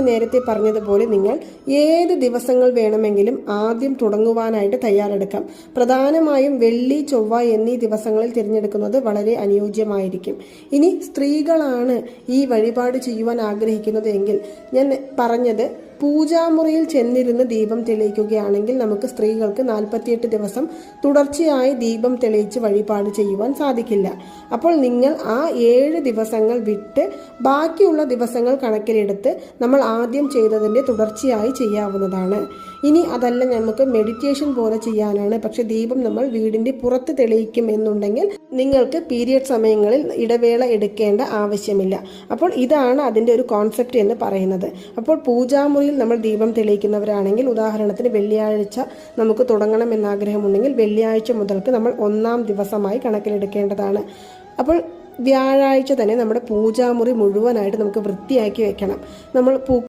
നേരത്തെ പറഞ്ഞതുപോലെ നിങ്ങൾ ഏത് ദിവസങ്ങൾ വേണമെങ്കിലും ആദ്യം തുടങ്ങുവാനായിട്ട് തയ്യാറെടുക്കാം. പ്രധാനമായും വെള്ളി ചൊവ്വ എന്നീ ദിവസങ്ങളിൽ തിരഞ്ഞെടുക്കുന്നത് വളരെ അനുയോജ്യമായിരിക്കും. ഇനി സ്ത്രീകളാണ് ഈ വഴിപാട് ചെയ്യുവാൻ ആഗ്രഹിക്കുന്നത് എങ്കിൽ ഞാൻ പറഞ്ഞത് പൂജാമുറിയിൽ ചെന്നിരുന്ന് ദീപം തെളിയിക്കുകയാണെങ്കിൽ നമുക്ക് സ്ത്രീകൾക്ക് നാൽപ്പത്തിയെട്ട് ദിവസം തുടർച്ചയായി ദീപം തെളിയിച്ച് വഴിപാട് ചെയ്യുവാൻ സാധിക്കില്ല. അപ്പോൾ നിങ്ങൾ ആ ഏഴ് ദിവസങ്ങൾ വിട്ട് ബാക്കിയുള്ള ദിവസങ്ങൾ കണക്കിലെടുത്ത് നമ്മൾ ആദ്യം ചെയ്തതിന്റെ തുടർച്ചയായി ചെയ്യാവുന്നതാണ്. ഇനി അതല്ല നമുക്ക് മെഡിറ്റേഷൻ പോലെ ചെയ്യാനാണ്. പക്ഷെ ദീപം നമ്മൾ വീടിന്റെ പുറത്ത് തെളിയിക്കും എന്നുണ്ടെങ്കിൽ നിങ്ങൾക്ക് പീരിയഡ് സമയങ്ങളിൽ ഇടവേള എടുക്കേണ്ട ആവശ്യമില്ല. അപ്പോൾ ഇതാണ് അതിന്റെ ഒരു കോൺസെപ്റ്റ് എന്ന് പറയുന്നത്. അപ്പോൾ പൂജാമുറിയിൽ നമ്മൾ ദീപം തെളിയിക്കുന്നവരാണെങ്കിൽ ഉദാഹരണത്തിന് വെള്ളിയാഴ്ച നമുക്ക് തുടങ്ങണം എന്ന ആഗ്രഹമുണ്ടെങ്കിൽ വെള്ളിയാഴ്ച മുതൽക്ക് നമ്മൾ ഒന്നാം ദിവസമായി കണക്കിലെടുക്കേണ്ടതാണ്. അപ്പോൾ വ്യാഴാഴ്ച തന്നെ നമ്മുടെ പൂജാമുറി മുഴുവനായിട്ട് നമുക്ക് വൃത്തിയാക്കി വെക്കണം. നമ്മൾ പൂ